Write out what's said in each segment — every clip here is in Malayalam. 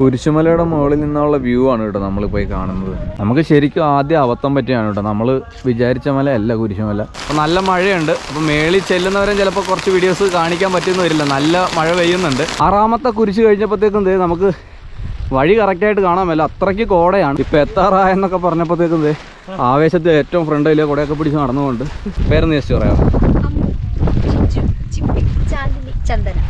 കുരിശുമലയുടെ മുകളിൽ നിന്നുള്ള വ്യൂ ആണ് കേട്ടോ നമ്മൾ പോയി കാണുന്നത്. നമുക്ക് ശരിക്കും ആദ്യം അബദ്ധം പറ്റിയാണ് കേട്ടോ. നമ്മൾ വിചാരിച്ച മല അല്ല കുരിശുമല. അപ്പോൾ നല്ല മഴയുണ്ട്. അപ്പോൾ മേളിൽ ചെല്ലുന്നവരെ ചിലപ്പോൾ കുറച്ച് വീഡിയോസ് കാണിക്കാൻ പറ്റുമെന്ന് വരില്ല. നല്ല മഴ പെയ്യുന്നുണ്ട്. ആറാമത്തെ കുരിശ് കഴിഞ്ഞപ്പോഴത്തേക്കും ദേ നമുക്ക് വഴി കറക്റ്റായിട്ട് കാണാൻ മേല അത്രയ്ക്ക് കോടയാണ്. ഇപ്പം എത്താറായെന്നൊക്കെ പറഞ്ഞപ്പോഴത്തേക്കും ദേ ആവേശത്തിൽ ഏറ്റവും ഫ്രണ്ടിലെ കുടയൊക്കെ പിടിച്ച് നടന്നുകൊണ്ട്. പേരെന്ന് ജസ്റ്റ് പറയാം ചാന്ദിനി.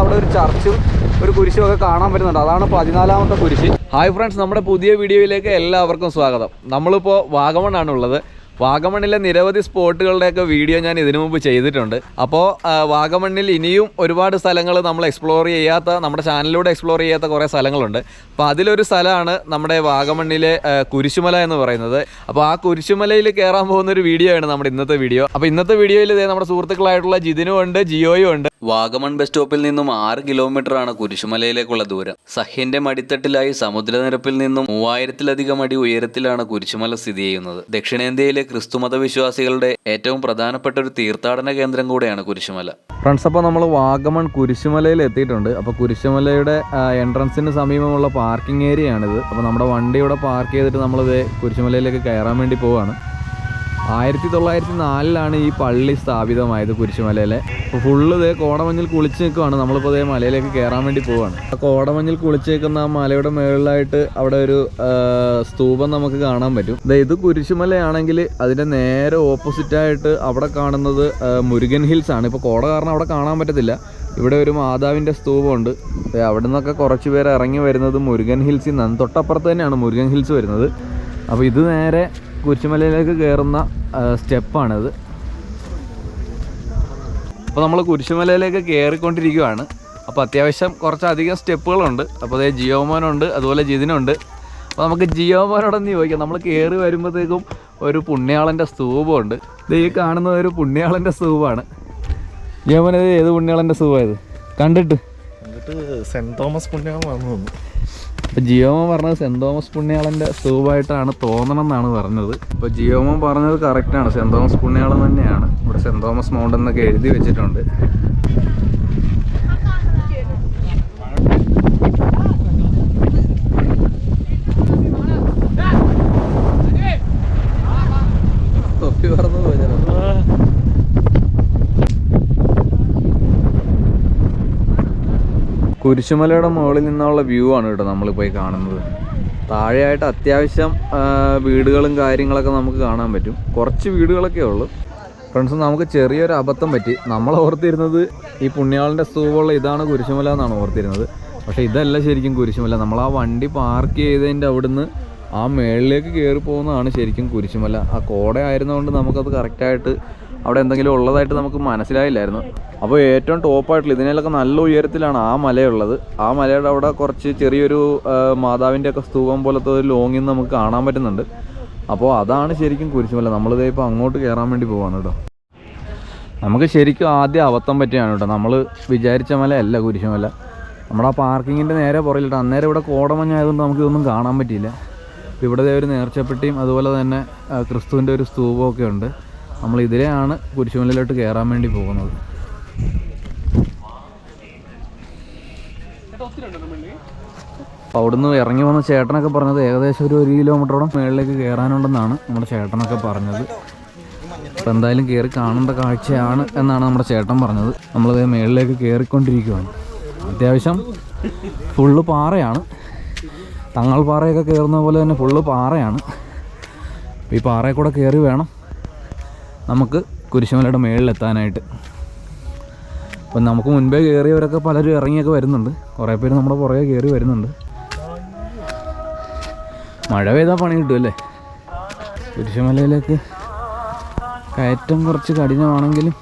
അവിടെ ഒരു ചർച്ചും ഒരു കുരിശും ഒക്കെ കാണാൻ പറ്റുന്നുണ്ട്. അതാണ് പതിനാലാമത്തെ കുരിശ്. ഹായ് ഫ്രണ്ട്സ് നമ്മുടെ പുതിയ വീഡിയോയിലേക്ക് എല്ലാവർക്കും സ്വാഗതം. നമ്മളിപ്പോൾ വാഗമണ്ണാണ് ഉള്ളത് വാഗമണ്ണിലെ നിരവധി സ്പോട്ടുകളുടെയൊക്കെ വീഡിയോ ഞാൻ ഇതിനു മുമ്പ് ചെയ്തിട്ടുണ്ട്. അപ്പോൾ വാഗമണ്ണിൽ ഇനിയും ഒരുപാട് സ്ഥലങ്ങൾ നമ്മൾ എക്സ്പ്ലോർ ചെയ്യാത്ത നമ്മുടെ ചാനലിലൂടെ എക്സ്പ്ലോർ ചെയ്യാത്ത കുറേ സ്ഥലങ്ങളുണ്ട്. അപ്പോൾ അതിലൊരു സ്ഥലമാണ് നമ്മുടെ വാഗമണ്ണിലെ കുരിശുമല എന്ന് പറയുന്നത്. അപ്പോൾ ആ കുരിശുമലയിൽ കയറാൻ പോകുന്ന ഒരു വീഡിയോ ആണ് നമ്മുടെ ഇന്നത്തെ വീഡിയോ. അപ്പോൾ ഇന്നത്തെ വീഡിയോയിൽ ഇതേ നമ്മുടെ സുഹൃത്തുക്കളായിട്ടുള്ള ജിതിനും ഉണ്ട് ജിയോയും ഉണ്ട്. വാഗമൺ ബസ് സ്റ്റോപ്പിൽ നിന്നും ആറ് കിലോമീറ്റർ ആണ് കുരിശുമലയിലേക്കുള്ള ദൂരം. സഹ്യന്റെ മടിത്തട്ടിലായി സമുദ്രനിരപ്പിൽ നിന്നും മൂവായിരത്തിലധികം അടി ഉയരത്തിലാണ് കുരിശുമല സ്ഥിതി ചെയ്യുന്നത്. ദക്ഷിണേന്ത്യയിലെ ക്രിസ്തുമത വിശ്വാസികളുടെ ഏറ്റവും പ്രധാനപ്പെട്ട ഒരു തീർത്ഥാടന കേന്ദ്രം കൂടെയാണ് കുരിശുമല. ഫ്രണ്ട്സ് അപ്പോൾ നമ്മൾ വാഗമൺ കുരിശുമലയിൽ എത്തിയിട്ടുണ്ട്. അപ്പോൾ കുരിശുമലയുടെ എൻട്രൻസിന് സമീപമുള്ള പാർക്കിംഗ് ഏരിയയാണിത്. അപ്പോൾ നമ്മുടെ വണ്ടി ഇവിടെ പാർക്ക് ചെയ്തിട്ട് നമ്മളിത് കുരിശുമലയിലേക്ക് കയറാൻ വേണ്ടി പോവാണ്. ആയിരത്തി തൊള്ളായിരത്തി നാലിലാണ് ഈ പള്ളി സ്ഥാപിതമായത് കുരിശുമലയിലെ. അപ്പോൾ ഫുള്ള് ഇതേ കോടമഞ്ഞിൽ കുളിച്ച് നിൽക്കുവാണ്. നമ്മളിപ്പോൾ ഇതേ മലയിലേക്ക് കയറാൻ വേണ്ടി പോവാണ്. ആ കോടമഞ്ഞിൽ കുളിച്ച് നിൽക്കുന്ന ആ മലയുടെ മുകളിലായിട്ട് അവിടെ ഒരു സ്തൂപം നമുക്ക് കാണാൻ പറ്റും. ഇത് കുരിശുമലയാണെങ്കിൽ അതിന്റെ നേരെ ഓപ്പോസിറ്റായിട്ട് അവിടെ കാണുന്നത് മുരുകൻ ഹിൽസ് ആണ്. ഇപ്പോൾ കോട കാരണം അവിടെ കാണാൻ പറ്റത്തില്ല. ഇവിടെ ഒരു മാതാവിന്റെ സ്തൂപമുണ്ട്. അവിടെ നിന്നൊക്കെ കുറച്ച് പേര് ഇറങ്ങി വരുന്നത് മുരുകൻ ഹിൽസിൽ നിന്നാണ്. തൊട്ടപ്പുറത്ത് തന്നെയാണ് മുരുകൻ ഹിൽസ് വരുന്നത്. അപ്പോൾ ഇത് നേരെ കുരിശുമലയിലേക്ക് കയറുന്ന സ്റ്റെപ്പാണിത്. അപ്പോൾ നമ്മൾ കുരിശുമലയിലേക്ക് കയറിക്കൊണ്ടിരിക്കുകയാണ് അപ്പോൾ അത്യാവശ്യം കുറച്ചധികം സ്റ്റെപ്പുകളുണ്ട്. അപ്പോൾ അതേ ജിയോമോനുണ്ട് അതുപോലെ ജിതിനുണ്ട്. അപ്പോൾ നമുക്ക് ജിയോമോനോടൊന്ന് ചോദിക്കാം. നമ്മൾ കയറി വരുമ്പോഴത്തേക്കും ഒരു പുണ്യാളന്റെ സ്തൂപമുണ്ട്. ഇത് ഈ കാണുന്നത് ഒരു പുണ്യാളന്റെ സ്തൂപമാണ് ജിയോമോനത് ഏത് പുണ്യാളന്റെ സ്തൂപമായത് കണ്ടിട്ട്. കണ്ടിട്ട് സെന്റ് തോമസ് പുണ്യാളമാണെന്ന് തോന്നുന്നു. അപ്പോൾ ജിയോമോൻ പറഞ്ഞത് സെന്റ് തോമസ് പുണ്യാളന്റെ സ്തൂപമായിട്ടാണ് തോന്നണം എന്നാണ് പറഞ്ഞത്. അപ്പോൾ ജിയോമോൻ പറഞ്ഞത് കറക്റ്റാണ് സെന്റ് തോമസ് പുണ്യാളം തന്നെയാണ്. ഇവിടെ സെന്റ് തോമസ് മൗണ്ട് എന്നൊക്കെ എഴുതി വെച്ചിട്ടുണ്ട്. കുരിശുമലയുടെ മുകളിൽ നിന്നുള്ള വ്യൂ ആണ് കേട്ടോ നമ്മൾ പോയി കാണുന്നത്. താഴെയായിട്ട് അത്യാവശ്യം വീടുകളും കാര്യങ്ങളൊക്കെ നമുക്ക് കാണാൻ പറ്റും. കുറച്ച് വീടുകളൊക്കെ ഉള്ളൂ. ഫ്രണ്ട്സ് നമുക്ക് ചെറിയൊരു അബദ്ധം പറ്റി. നമ്മൾ ഓർത്തിരുന്നത് ഈ പുണ്യാളിന്റെ സ്തൂപമുള്ള ഇതാണ് കുരിശുമല എന്നാണ് ഓർത്തിരുന്നത്. പക്ഷേ ഇതല്ല ശരിക്കും കുരിശുമല. നമ്മൾ ആ വണ്ടി പാർക്ക് ചെയ്തതിന്റെ അവിടുന്ന് ആ മേളിലേക്ക് കയറി പോകുന്നതാണ് ശരിക്കും കുരിശുമല. ആ കോട ആയിരുന്നുകൊണ്ട് നമുക്കത് കറക്റ്റായിട്ട് അവിടെ എന്തെങ്കിലും ഉള്ളതായിട്ട് നമുക്ക് മനസ്സിലായില്ലായിരുന്നു. അപ്പോൾ ഏറ്റവും ടോപ്പായിട്ടുള്ള ഇതിനേലൊക്കെ നല്ല ഉയരത്തിലാണ് ആ മലയുള്ളത്. ആ മലയുടെ അവിടെ കുറച്ച് ചെറിയൊരു മാതാവിന്റെ ഒക്കെ സ്തൂപം പോലത്തെ ഒരു ലോങ്ങിൽ നമുക്ക് കാണാൻ പറ്റുന്നുണ്ട്. അപ്പോൾ അതാണ് ശരിക്കും കുരിശുമല. നമ്മളിതേ ഇപ്പോൾ അങ്ങോട്ട് കയറാൻ വേണ്ടി പോവാണ് കേട്ടോ. നമുക്ക് ശരിക്കും ആദ്യം അബദ്ധം പറ്റിയാണ് കേട്ടോ. നമ്മൾ വിചാരിച്ച മല അല്ല കുരിശുമല. നമ്മുടെ ആ പാർക്കിങ്ങിന്റെ നേരെ പുറകിലിട്ട് അന്നേരം ഇവിടെ കോടമഞ്ഞായതുകൊണ്ട് നമുക്കിതൊന്നും കാണാൻ പറ്റിയില്ല. ഇവിടെ ഒരു നേർച്ചപ്പെട്ടിയും അതുപോലെ തന്നെ ക്രിസ്തുവിന്റെ ഒരു സ്തൂപമൊക്കെ ഉണ്ട്. നമ്മൾ ഇതിലെയാണ് കുരിശുമലയിലോട്ട് കയറാൻ വേണ്ടി പോകുന്നത്. അവിടുന്ന് ഇറങ്ങി വന്ന ചേട്ടനൊക്കെ പറഞ്ഞത് ഏകദേശം ഒരു ഒരു കിലോമീറ്ററോളം മുകളിലേക്ക് കയറാനുണ്ടെന്നാണ് നമ്മുടെ ചേട്ടനൊക്കെ പറഞ്ഞത്. അപ്പോൾ എന്തായാലും കയറി കാണേണ്ട കാഴ്ചയാണ് എന്നാണ് നമ്മുടെ ചേട്ടൻ പറഞ്ഞത്. നമ്മളത് മുകളിലേക്ക് കയറിക്കൊണ്ടിരിക്കുകയാണ് അത്യാവശ്യം ഫുള്ള് പാറയാണ്. തങ്ങൾ പാറയൊക്കെ കയറുന്ന പോലെ തന്നെ ഫുള്ള് പാറയാണ്. ഈ പാറയിൽ കൂടെ കയറി വേണം. നമുക്ക് കുരിശുമലയുടെ മുകളിലെത്താനായിട്ട് അപ്പം നമുക്ക് മുൻപേ കയറിയവരൊക്കെ പലരും ഇറങ്ങിയൊക്കെ വരുന്നുണ്ട്. കുറേ പേര് നമ്മുടെ പുറകെ കയറി വരുന്നുണ്ട്. മഴ പെയ്താൽ പണി കിട്ടുമല്ലേ കുരിശുമലയിലേക്ക് കയറ്റം കുറച്ച് കഠിനമാണെങ്കിലും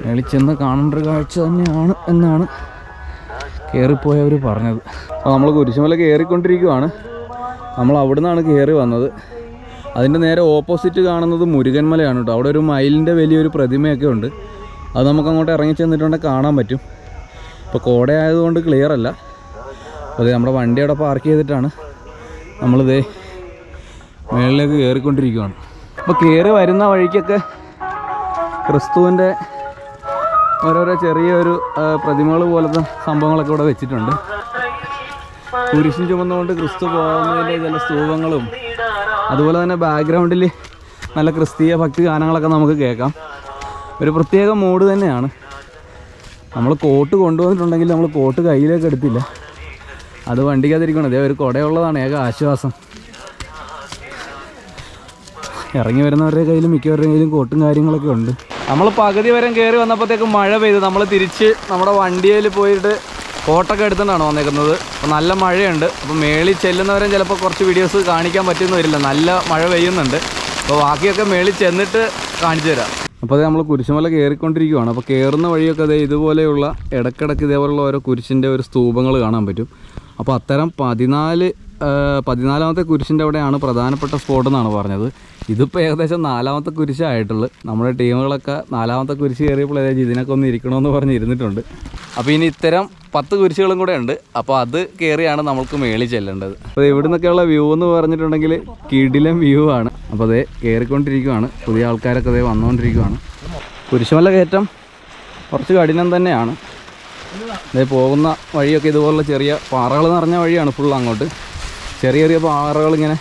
മേളിൽ ചെന്ന് കാണേണ്ട ഒരു കാഴ്ച തന്നെയാണ് എന്നാണ് കയറിപ്പോയവർ പറഞ്ഞത്. അപ്പോൾ നമ്മൾ കുരിശുമല കയറിക്കൊണ്ടിരിക്കുവാണ്. നമ്മൾ അവിടെ നിന്നാണ് കയറി വന്നത്. അതിന്റെ നേരെ ഓപ്പോസിറ്റ് കാണുന്നത് മുരുകൻമലയാണ് കേട്ടോ. അവിടെ ഒരു മയിലിന്റെ വലിയൊരു പ്രതിമയൊക്കെ ഉണ്ട്. അത് നമുക്ക് അങ്ങോട്ട് ഇറങ്ങി ചെന്നിട്ടുണ്ടെങ്കിൽ കാണാൻ പറ്റും. ഇപ്പോൾ കോട ആയതുകൊണ്ട് ക്ലിയർ അല്ല. ദേ നമ്മുടെ വണ്ടി അവിടെ പാർക്ക് ചെയ്തിട്ടാണ് നമ്മളിതേ മേളിലേക്ക് കയറിക്കൊണ്ടിരിക്കുകയാണ് അപ്പോൾ കയറി വരുന്ന വഴിക്കൊക്കെ ക്രിസ്തുവിന്റെ ഓരോരോ ചെറിയൊരു പ്രതിമകൾ പോലത്തെ സംഭവങ്ങളൊക്കെ ഇവിടെ വെച്ചിട്ടുണ്ട്. കുരിശും ചുമന്നുകൊണ്ട് ക്രിസ്തു പോകുന്നതിന്റെ ചില സ്തൂപങ്ങളും അതുപോലെ തന്നെ ബാക്ക്ഗ്രൗണ്ടിൽ നല്ല ക്രിസ്തീയ ഭക്തി ഗാനങ്ങളൊക്കെ നമുക്ക് കേൾക്കാം. ഒരു പ്രത്യേക മൂഡ് തന്നെയാണ്. നമ്മൾ കോട്ട് കൊണ്ടുവന്നിട്ടുണ്ടെങ്കിൽ നമ്മൾ കോട്ട് കയ്യിലേക്ക് എടുത്തില്ല. അത് വണ്ടിക്കകത്തിരിക്കണം അതേ ഒരു കുടയുള്ളതാണ്. ഏക ആശ്വാസം. ഇറങ്ങി വരുന്നവരുടെ കയ്യിലും മിക്കവരുടെ കയ്യിലും കോട്ടും കാര്യങ്ങളൊക്കെ ഉണ്ട്. നമ്മൾ പകുതി വരെ കയറി വന്നപ്പോഴത്തേക്ക് മഴ പെയ്തു. നമ്മൾ തിരിച്ച് നമ്മുടെ വണ്ടിയിൽ പോയിട്ട് കോട്ടൊക്കെ എടുത്തുകൊണ്ടാണ് വന്നേക്കുന്നത്. അപ്പോൾ നല്ല മഴയുണ്ട്. അപ്പോൾ മേളിൽ ചെല്ലുന്നവരും ചിലപ്പോൾ കുറച്ച് വീഡിയോസ് കാണിക്കാൻ പറ്റുമെന്ന് വരില്ല. നല്ല മഴ പെയ്യുന്നുണ്ട്. അപ്പോൾ ബാക്കിയൊക്കെ മേളിൽ ചെന്നിട്ട് കാണിച്ചു തരാം. അപ്പോൾ അത് നമ്മൾ കുരിശുമല കയറിക്കൊണ്ടിരിക്കുകയാണ് അപ്പോൾ കയറുന്ന വഴിയൊക്കെ അതേ ഇതുപോലെയുള്ള ഇടക്കിടക്ക് ഇതേപോലുള്ള ഓരോ കുരിശിന്റെ ഒരു സ്തൂപങ്ങൾ കാണാൻ പറ്റും. അപ്പോൾ അത്തരം പതിനാല് പതിനാലാമത്തെ കുരിശിന്റെ അവിടെയാണ് പ്രധാനപ്പെട്ട സ്പോട്ട് എന്നാണ് പറഞ്ഞത്. ഇതിപ്പോൾ ഏകദേശം നാലാമത്തെ കുരിശായിട്ടുള്ളു നമ്മുടെ ടീമുകളൊക്കെ നാലാമത്തെ കുരിശ് കയറിയപ്പോൾ ഏകദേശം ഇതിനൊക്കെ ഒന്ന് ഇരിക്കണമെന്ന് പറഞ്ഞ് ഇരുന്നിട്ടുണ്ട്. അപ്പോൾ ഇനി ഇത്തരം പത്ത് കുരിശുകളും കൂടെ ഉണ്ട്. അപ്പോൾ അത് കയറിയാണ് നമ്മൾക്ക് മേളിൽ ചെല്ലേണ്ടത്. അപ്പോൾ ഇവിടെ നിന്നൊക്കെയുള്ള വ്യൂ എന്ന് പറഞ്ഞിട്ടുണ്ടെങ്കിൽ കിടിലം വ്യൂ ആണ്. അപ്പോൾ അതേ കയറിക്കൊണ്ടിരിക്കുകയാണ് പുതിയ ആൾക്കാരൊക്കെ അതേ വന്നുകൊണ്ടിരിക്കുകയാണ് കുരിശുമല കയറ്റം കുറച്ച് കഠിനം തന്നെയാണ്. ഇതേ പോകുന്ന വഴിയൊക്കെ ഇതുപോലുള്ള ചെറിയ പാറകൾ നിറഞ്ഞ വഴിയാണ് ഫുൾ അങ്ങോട്ട്. ചെറിയ ചെറിയ പാറകൾ ഇങ്ങനെ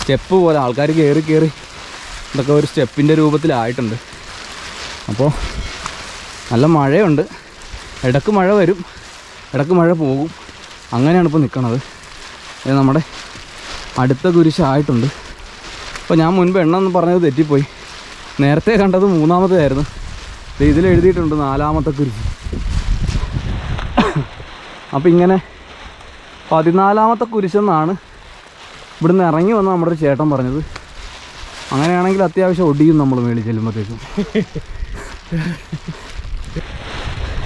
സ്റ്റെപ്പ് പോലെ ആൾക്കാർ കയറി കയറി ഇതൊക്കെ ഒരു സ്റ്റെപ്പിന്റെ രൂപത്തിലായിട്ടുണ്ട്. അപ്പോൾ നല്ല മഴയുണ്ട്. ഇടയ്ക്ക് മഴ വരും. ഇടയ്ക്ക് മഴ പോകും. അങ്ങനെയാണ് ഇപ്പോൾ നിൽക്കണത് ഇത് നമ്മുടെ അടുത്ത കുരിശായിട്ടുണ്ട്. അപ്പോൾ ഞാൻ മുൻപ് എണ്ണം എന്ന് പറഞ്ഞത് തെറ്റിപ്പോയി. നേരത്തെ കണ്ടത് മൂന്നാമത്തേതായിരുന്നു. എഴുതിയിട്ടുണ്ട് നാലാമത്തെ കുരിശ്. അപ്പോൾ ഇങ്ങനെ പതിനാലാമത്തെ കുരിശെന്നാണ് ഇവിടുന്ന് ഇറങ്ങി വന്ന നമ്മുടെ ഒരു ചേട്ടൻ പറഞ്ഞത്. അങ്ങനെയാണെങ്കിൽ അത്യാവശ്യം ഒടിയും നമ്മൾ മേളിൽ ചെല്ലുമ്പോഴത്തേക്കും.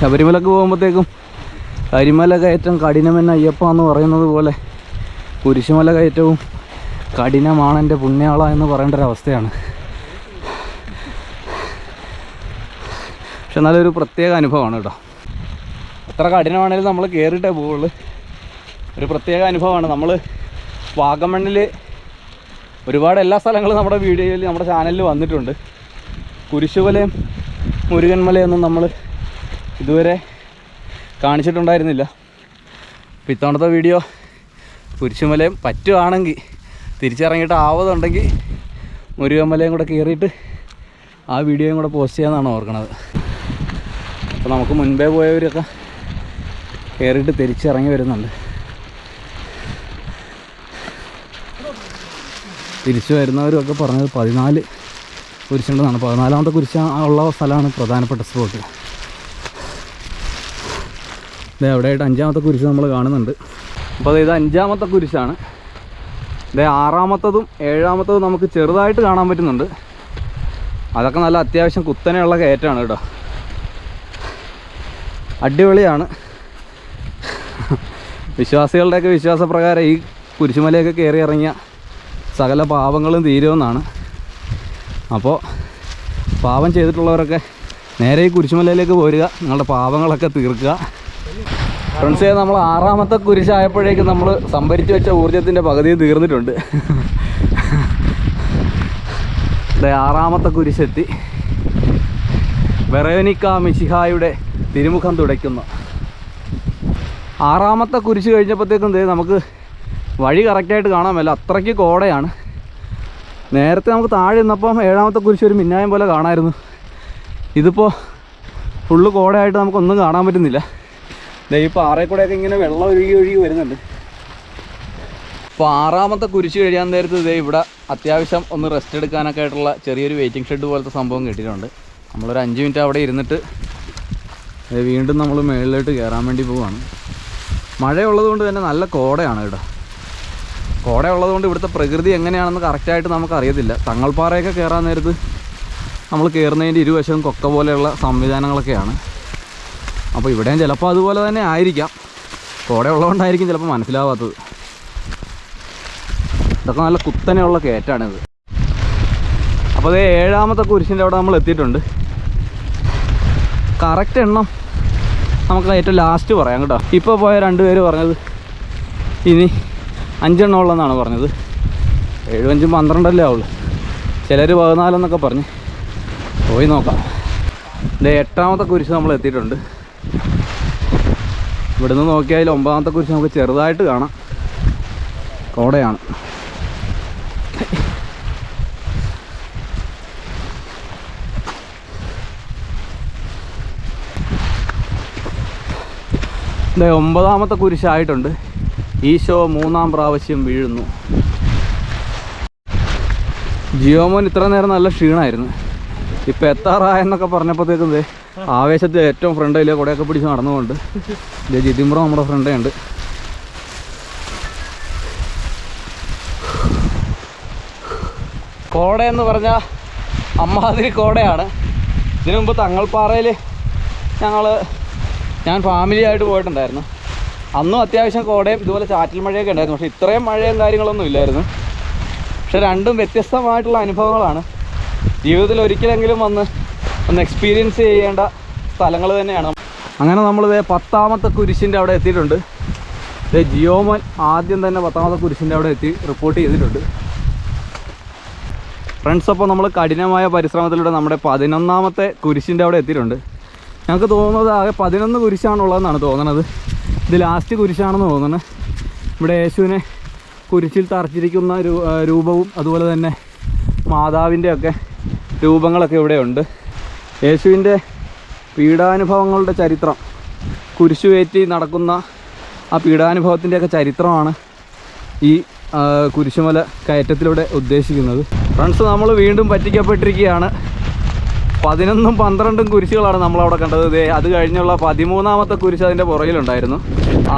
ശബരിമലക്ക് പോകുമ്പോഴത്തേക്കും കരിമല കയറ്റം കഠിനമെന്ന അയ്യപ്പ എന്ന് പറയുന്നത് പോലെ കുരിശുമല കയറ്റവും കഠിനമാണ് എന്റെ പുണ്യാള എന്ന് പറയേണ്ട ഒരു അവസ്ഥയാണ്. പക്ഷെ നല്ലൊരു പ്രത്യേക അനുഭവമാണ് കേട്ടോ. എത്ര കഠിനമാണെങ്കിലും നമ്മൾ കയറിയിട്ടേ പോവുള്ളൂ. ഒരു പ്രത്യേക അനുഭവമാണ്. നമ്മൾ വാഗമണ്ണിൽ ഒരുപാട് എല്ലാ സ്ഥലങ്ങളും നമ്മുടെ വീഡിയോയിൽ നമ്മുടെ ചാനലിൽ വന്നിട്ടുണ്ട്. കുരിശുമലയും മുരുകൻമലയൊന്നും നമ്മൾ ഇതുവരെ കാണിച്ചിട്ടുണ്ടായിരുന്നില്ല. അപ്പോൾ ഇത്തവണത്തെ വീഡിയോ കുരിശുമലയും പറ്റുവാണെങ്കിൽ തിരിച്ചിറങ്ങിയിട്ട് ആവതുണ്ടെങ്കിൽ മുരുകൻമലയും കൂടെ കയറിയിട്ട് ആ വീഡിയോയും കൂടെ പോസ്റ്റ് ചെയ്യാമെന്നാണ് ഓർക്കുന്നത് അപ്പോൾ നമുക്ക് മുൻപേ പോയവരൊക്കെ കയറിയിട്ട് തിരിച്ചിറങ്ങി വരുന്നുണ്ട്. തിരിച്ചു വരുന്നവരുമൊക്കെ പറഞ്ഞത് പതിനാല് കുരിശുണ്ടെന്നാണ്. പതിനാലാമത്തെ കുരിശ ഉള്ള സ്ഥലമാണ് പ്രധാനപ്പെട്ട സ്പോട്ട് ഇത് എവിടെയായിട്ട് അഞ്ചാമത്തെ കുരിശ് നമ്മൾ കാണുന്നുണ്ട്. അപ്പോൾ ഇത് അഞ്ചാമത്തെ കുരിശാണ്. ഇത് ആറാമത്തതും ഏഴാമത്തതും നമുക്ക് ചെറുതായിട്ട് കാണാൻ പറ്റുന്നുണ്ട്. അതൊക്കെ നല്ല അത്യാവശ്യം കുത്തനെയുള്ള കയറ്റാണ് കേട്ടോ. അടിപൊളിയാണ്. വിശ്വാസികളുടെയൊക്കെ വിശ്വാസപ്രകാരം ഈ കുരിശുമലയൊക്കെ കയറി ഇറങ്ങിയ സകല പാപങ്ങളും തീരുമെന്നാണ്. അപ്പോൾ പാപം ചെയ്തിട്ടുള്ളവരൊക്കെ നേരെ ഈ കുരിശുമലയിലേക്ക് പോരുക നിങ്ങളുടെ പാപങ്ങളൊക്കെ തീർക്കുക. ഫ്രണ്ട്സേ നമ്മൾ ആറാമത്തെ കുരിശായപ്പോഴേക്കും നമ്മൾ സംഭരിച്ചു വെച്ച ഊർജത്തിന്റെ പകുതിയും തീർന്നിട്ടുണ്ട്. ദേ ആറാമത്തെ കുരിശെത്തി. വെറോനിക്ക മിശിഹായുടെ തിരുമുഖം തുടയ്ക്കുന്നു. ആറാമത്തെ കുരിശ് കഴിഞ്ഞപ്പോഴത്തേക്കും നമുക്ക് വഴി കറക്റ്റായിട്ട് കാണാൻ മേല. അത്രയ്ക്ക് കോടയാണ്. നേരത്തെ നമുക്ക് താഴെ നിന്നപ്പം ഏഴാമത്തെ കുരിശ് ഒരു മിന്നായം പോലെ കാണാമായിരുന്നു ഇതിപ്പോൾ ഫുള്ള് കോടയായിട്ട് നമുക്കൊന്നും കാണാൻ പറ്റുന്നില്ല. ഈ പാറയിൽ കൂടെയൊക്കെ ഇങ്ങനെ വെള്ളം ഒഴുകി ഒഴുകി വരുന്നുണ്ട്. അപ്പോൾ ആറാമത്തെ കുരിശ് കഴിയാൻ നേരത്ത് ഇതേ ഇവിടെ അത്യാവശ്യം ഒന്ന് റെസ്റ്റ് എടുക്കാനൊക്കെ ആയിട്ടുള്ള ചെറിയൊരു വെയിറ്റിംഗ് ഷെഡ് പോലത്തെ സംഭവം കിട്ടിയിട്ടുണ്ട് നമ്മളൊരു അഞ്ച് മിനിറ്റ് അവിടെ ഇരുന്നിട്ട് വീണ്ടും നമ്മൾ മുകളിലോട്ട് കയറാൻ വേണ്ടി പോവുകയാണ് മഴയുള്ളത് കൊണ്ട് തന്നെ നല്ല കോടയാണ് ഇവിടെ. കോട ഉള്ളതുകൊണ്ട് ഇവിടുത്തെ പ്രകൃതി എങ്ങനെയാണെന്ന് കറക്റ്റായിട്ട് നമുക്കറിയത്തില്ല. തങ്ങൾപ്പാറയൊക്കെ കയറാൻ നേരത്ത് നമ്മൾ കയറുന്നതിന്റെ ഇരുവശവും കൊക്ക പോലെയുള്ള സംവിധാനങ്ങളൊക്കെയാണ്. അപ്പോൾ ഇവിടെയും ചിലപ്പോൾ അതുപോലെ തന്നെ ആയിരിക്കാം. കോട ഉള്ളതുകൊണ്ടായിരിക്കും ചിലപ്പോൾ മനസ്സിലാവാത്തത്. ഇതൊക്കെ നല്ല കുത്തനെയുള്ള കയറ്റാണിത്. അപ്പോൾ അതേ ഏഴാമത്തെ കുരിശിന്റെ അവിടെ നമ്മൾ എത്തിയിട്ടുണ്ട്. കറക്റ്റ് എണ്ണം നമുക്ക് ഏറ്റവും ലാസ്റ്റ് പറയാം കേട്ടോ. ഇപ്പോൾ പോയ രണ്ട് പേര് പറഞ്ഞത് ഇനി അഞ്ചെണ്ണം ഉള്ളതെന്നാണ് പറഞ്ഞത്. ഏഴും അഞ്ചും പന്ത്രണ്ടല്ലേ ആവുള്ളൂ. ചിലർ പതിനാലെന്നൊക്കെ പറഞ്ഞ്. പോയി നോക്കാം. ഇത് എട്ടാമത്തെ കുരിശ് നമ്മൾ എത്തിയിട്ടുണ്ട്. ഇവിടുന്ന് നോക്കിയാൽ ഒമ്പതാമത്തെ കുരിശ് നമുക്ക് ചെറുതായിട്ട് കാണാം. കോടയാണ്. ഒമ്പതാമത്തെ കുരിശായിട്ടുണ്ട് ഈശോ മൂന്നാം പ്രാവശ്യം വീഴുന്നു. ജിയോ മോൻ ഇത്ര നേരം നല്ല ക്ഷീണമായിരുന്നു ഇപ്പം എത്താറായെന്നൊക്കെ പറഞ്ഞപ്പോഴത്തേക്കും ആവേശത്തിൽ ഏറ്റവും ഫ്രണ്ടിലെ കൂടെയൊക്കെ പിടിച്ച് നടന്നുകൊണ്ട് ദേ ജിതിമ്പ്ര നമ്മുടെ ഫ്രണ്ടേ ഉണ്ട് കോട എന്ന് പറഞ്ഞാൽ അമ്മാതിരി കോടയാണ്. ഇതിനു മുമ്പ് തങ്ങൾപ്പാറയിൽ ഞങ്ങൾ ഞാൻ ഫാമിലിയായിട്ട് പോയിട്ടുണ്ടായിരുന്നു. അന്നും അത്യാവശ്യം കോടയും ഇതുപോലെ ചാറ്റൽ മഴയൊക്കെ ഉണ്ടായിരുന്നു. പക്ഷെ ഇത്രയും മഴയും കാര്യങ്ങളൊന്നും ഇല്ലായിരുന്നു. പക്ഷെ രണ്ടും വ്യത്യസ്തമായിട്ടുള്ള അനുഭവങ്ങളാണ്. ജീവിതത്തിൽ ഒരിക്കലെങ്കിലും വന്ന് ഒന്ന് എക്സ്പീരിയൻസ് ചെയ്യേണ്ട സ്ഥലങ്ങൾ തന്നെയാണ്. അങ്ങനെ നമ്മൾ ഇതേ പത്താമത്തെ കുരിശിന്റെ അവിടെ എത്തിയിട്ടുണ്ട്. ഇതേ ജിയോമോൻ ആദ്യം തന്നെ പത്താമത്തെ കുരിശിന്റെ അവിടെ എത്തി റിപ്പോർട്ട് ചെയ്തിട്ടുണ്ട്. ഫ്രണ്ട്സ് അപ്പോൾ നമ്മൾ കഠിനമായ പരിശ്രമത്തിലൂടെ നമ്മുടെ പതിനൊന്നാമത്തെ കുരിശിന്റെ അവിടെ എത്തിയിട്ടുണ്ട്. ഞങ്ങൾക്ക് തോന്നുന്നത് ആകെ പതിനൊന്ന് കുരിശാണുള്ളതെന്നാണ് തോന്നുന്നത് ഇത് ലാസ്റ്റ് കുരിശാണെന്ന് തോന്നുന്നു. ഇവിടെ യേശുവിനെ കുരിശിൽ തറച്ചിരിക്കുന്ന രൂപവും അതുപോലെ തന്നെ മാതാവിന്റെ ഒക്കെ രൂപങ്ങളൊക്കെ ഇവിടെയുണ്ട് യേശുവിന്റെ പീഡാനുഭവങ്ങളുടെ ചരിത്രം കുരിശുവേറ്റി നടക്കുന്ന ആ പീഡാനുഭവത്തിന്റെയൊക്കെ ചരിത്രമാണ് ഈ കുരിശുമല കയറ്റത്തിലൂടെ ഉദ്ദേശിക്കുന്നത്. ഫ്രണ്ട്സ് നമ്മൾ വീണ്ടും പറ്റിക്കപ്പെട്ടിരിക്കുകയാണ്. പതിനൊന്നും പന്ത്രണ്ടും കുരിശുകളാണ് നമ്മളവിടെ കണ്ടത്. ഇതേ അത് കഴിഞ്ഞുള്ള പതിമൂന്നാമത്തെ കുരിശ് അതിന്റെ പുറകിലുണ്ടായിരുന്നു.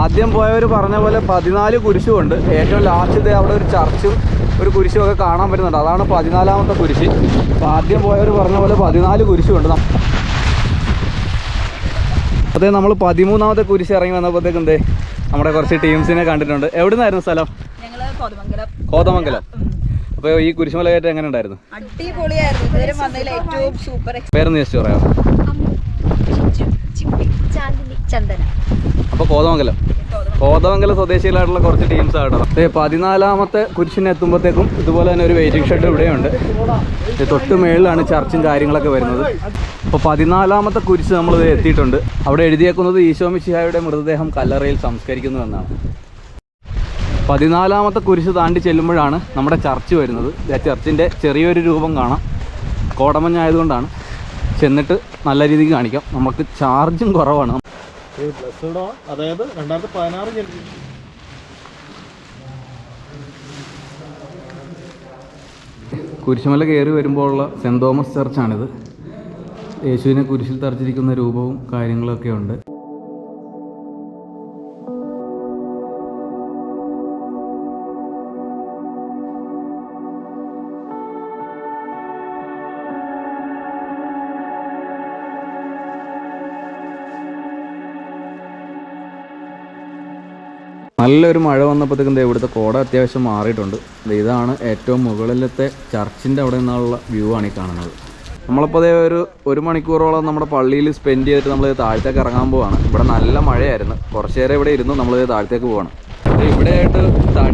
ആദ്യം പോയവർ പറഞ്ഞ പോലെ പതിനാല് കുരിശുമുണ്ട് ഏറ്റവും ലാസ്റ്റ് ദേ അവിടെ ഒരു ചർച്ചും ഒരു കുരിശും ഒക്കെ കാണാൻ പറ്റുന്നുണ്ട്. അതാണ് പതിനാലാമത്തെ കുരിശ്. അപ്പോൾ ആദ്യം പോയവർ പറഞ്ഞ പോലെ പതിനാല് കുരിശുമുണ്ട് അതെ നമ്മൾ പതിമൂന്നാമത്തെ കുരിശ് ഇറങ്ങി വന്നപ്പോഴത്തേക്കും ദേ നമ്മുടെ കുറച്ച് ടീംസിനെ കണ്ടിട്ടുണ്ട്. എവിടെ നിന്നായിരുന്നു സ്ഥലം കോതമംഗലം. അപ്പോൾ ഈ കുരിശുമല കയറ്റം എങ്ങനെ ഉണ്ടായിരുന്നു? അടിപൊളിയായിരുന്നു. ഇതുവരെ വന്നതിൽ ഏറ്റവും സൂപ്പർ പേരൊന്ന് പറയാം അമ്മു ചിച്ചു ചിപ്പി ചന്ദന. അപ്പോൾ കോതമംഗലം. കോതമംഗലം സ്വദേശികളായിട്ടുള്ള കുറച്ച് ടീംസ് ആട്ടോ. അപ്പൊ പതിനാലാമത്തെ കുരിശിനെ എത്തുമ്പോഴത്തേക്കും ഇതുപോലെ തന്നെ ഒരു വെയിറ്റിംഗ് ഷെഡ് ഇവിടെയുണ്ട്. തൊട്ട് മേളിലാണ് ചർച്ചും കാര്യങ്ങളൊക്കെ വരുന്നത്. അപ്പോൾ പതിനാലാമത്തെ കുരിശ് നമ്മൾ എത്തിയിട്ടുണ്ട്. അവിടെ എഴുതിയേക്കുന്നത് ഈശോമിശിഹായുടെ മൃതദേഹം കല്ലറയിൽ സംസ്കരിക്കുന്നു എന്നാണ്. പതിനാലാമത്തെ കുരിശ് താണ്ടി ചെല്ലുമ്പോഴാണ് നമ്മുടെ ചർച്ച് വരുന്നത്. ആ ചർച്ചിന്റെ ചെറിയൊരു രൂപം കാണാം. കോടമഞ്ഞായതുകൊണ്ടാണ് ചെന്നിട്ട് നല്ല രീതിക്ക് കാണിക്കാം. നമുക്ക് ചാർജും കുറവാണ്. അതായത് രണ്ടായിരത്തി പതിനാറ് കുരിശുമല കയറി വരുമ്പോഴുള്ള സെന്റ് തോമസ് ചർച്ചാണിത്. യേശുവിനെ കുരിശിൽ തറച്ചിരിക്കുന്ന രൂപവും കാര്യങ്ങളൊക്കെ ഉണ്ട്. നല്ലൊരു മഴ വന്നപ്പോഴത്തേക്കും ഇവിടുത്തെ കോട അത്യാവശ്യം മാറിയിട്ടുണ്ട്. ഇതാണ് ഏറ്റവും മുകളിലത്തെ ചർച്ചിന്റെ അവിടെ നിന്നുള്ള വ്യൂ ആണ് ഈ കാണുന്നത്. നമ്മളിപ്പോൾ അതേ ഒരു ഒരു മണിക്കൂറോളം നമ്മുടെ പള്ളിയിൽ സ്പെൻഡ് ചെയ്തിട്ട് നമ്മൾ താഴത്തേക്ക് ഇറങ്ങാൻ പോവാണ്. ഇവിടെ നല്ല മഴയായിരുന്നു. കുറച്ച് ഇവിടെ ഇരുന്നു നമ്മൾ താഴത്തേക്ക് പോവാണ്. ഇവിടെ ഇവിടെയായിട്ട്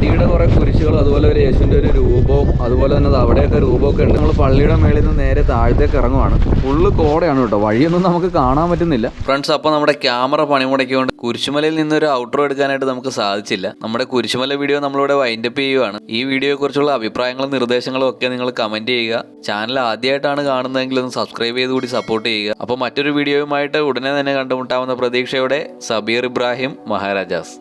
തടിയുടെ കുറേ കുരിശുകളും അതുപോലെ ഒരു യേശുവിന്റെ ഒരു രൂപവും അതുപോലെ തന്നെ അവിടെയൊക്കെ രൂപമൊക്കെ ഉണ്ട്. നമ്മൾ പള്ളിയുടെ മേളിൽ നിന്ന് നേരെ താഴത്തേക്ക് ഇറങ്ങുവാണ്. ഫുള്ള് കോടയാണ് കേട്ടോ. വഴിയൊന്നും നമുക്ക് കാണാൻ പറ്റുന്നില്ല. ഫ്രണ്ട്സ് അപ്പോൾ നമ്മുടെ ക്യാമറ പണിമുടക്കിക്കൊണ്ട് കുരിശുമലയിൽ നിന്നൊരു ഔട്ട്രോ എടുക്കാനായിട്ട് നമുക്ക് സാധിച്ചില്ല. നമ്മുടെ കുരിശുമല വീഡിയോ നമ്മളിവിടെ വൈൻഡപ്പ് ചെയ്യുവാണ്. ഈ വീഡിയോയെ കുറിച്ചുള്ള അഭിപ്രായങ്ങളും നിർദ്ദേശങ്ങളും ഒക്കെ നിങ്ങൾ കമന്റ് ചെയ്യുക. ചാനൽ ആദ്യമായിട്ടാണ് കാണുന്നതെങ്കിൽ ഒന്ന് സബ്സ്ക്രൈബ് ചെയ്ത് കൂടി സപ്പോർട്ട് ചെയ്യുക. അപ്പോൾ മറ്റൊരു വീഡിയോയുമായിട്ട് ഉടനെ തന്നെ കണ്ടുമുട്ടാവുന്ന പ്രതീക്ഷയോടെ സബീർ ഇബ്രാഹിം മഹാരാജാസ്.